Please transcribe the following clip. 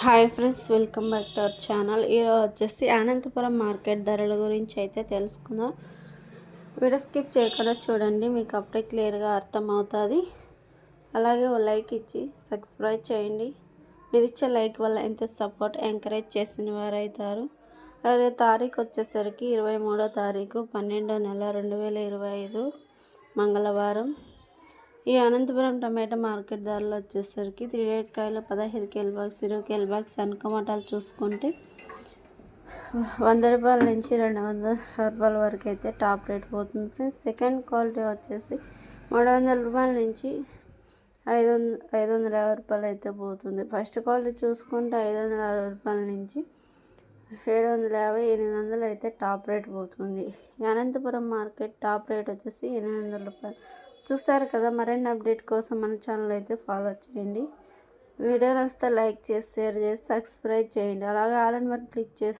Hi friends welcome back to our channel. ఈరోజు వచ్చేసి Anantapuram market ధరల గురించి అయితే తెలుసుకుందాం. వీడియో స్కిప్ చేయకుండా చూడండి మీకు అప్పుడే క్లియర్గా అర్థమవుతుంది. అలాగే ఓ లైక్ ఇచ్చి సబ్స్క్రైబ్ చేయండి. మీరు ఇచ్చే లైక్ వల్ల ఎంత సపోర్ట్ ఎంకరేజ్ చేసిన వారు అవుతారు. అలాగే తారీఖు వచ్చేసరికి ఇరవై మూడో తారీఖు పన్నెండో నెల రెండు వేల ఇరవై ఐదు మంగళవారం. ఈ అనంతపురం టమాటా మార్కెట్ ధరలు వచ్చేసరికి త్రీ రేట్ కాయలు పదహైదు కేల్ బాక్స్ ఇరవై కేల్ బాక్స్ టమాటాలు చూసుకుంటే వంద రూపాయల నుంచి రెండు వందల రూపాయల వరకు అయితే టాప్ రేట్ పోతుంది సెకండ్ క్వాలిటీ వచ్చేసి మూడు వందల రూపాయల నుంచి ఐదు వంద ఐదు వందల యాభై రూపాయలు అయితే పోతుంది. ఫస్ట్ క్వాలిటీ చూసుకుంటే ఐదు వందల అరవై రూపాయల నుంచి ఏడు వందల యాభై ఎనిమిది వందలు అయితే టాప్ రేట్ పోతుంది. అనంతపురం మార్కెట్ టాప్ రేట్ వచ్చేసి ఎనిమిది వందల రూపాయలు చూసారు కదా మరిన్ని అప్డేట్ కోసం మన ఛానల్ అయితే ఫాలో చేయండి. వీడియో నచ్చితే లైక్ చేసి షేర్ చేసి సబ్స్క్రైబ్ చేయండి. అలాగే ఆల్ అండ్ క్లిక్ చేసి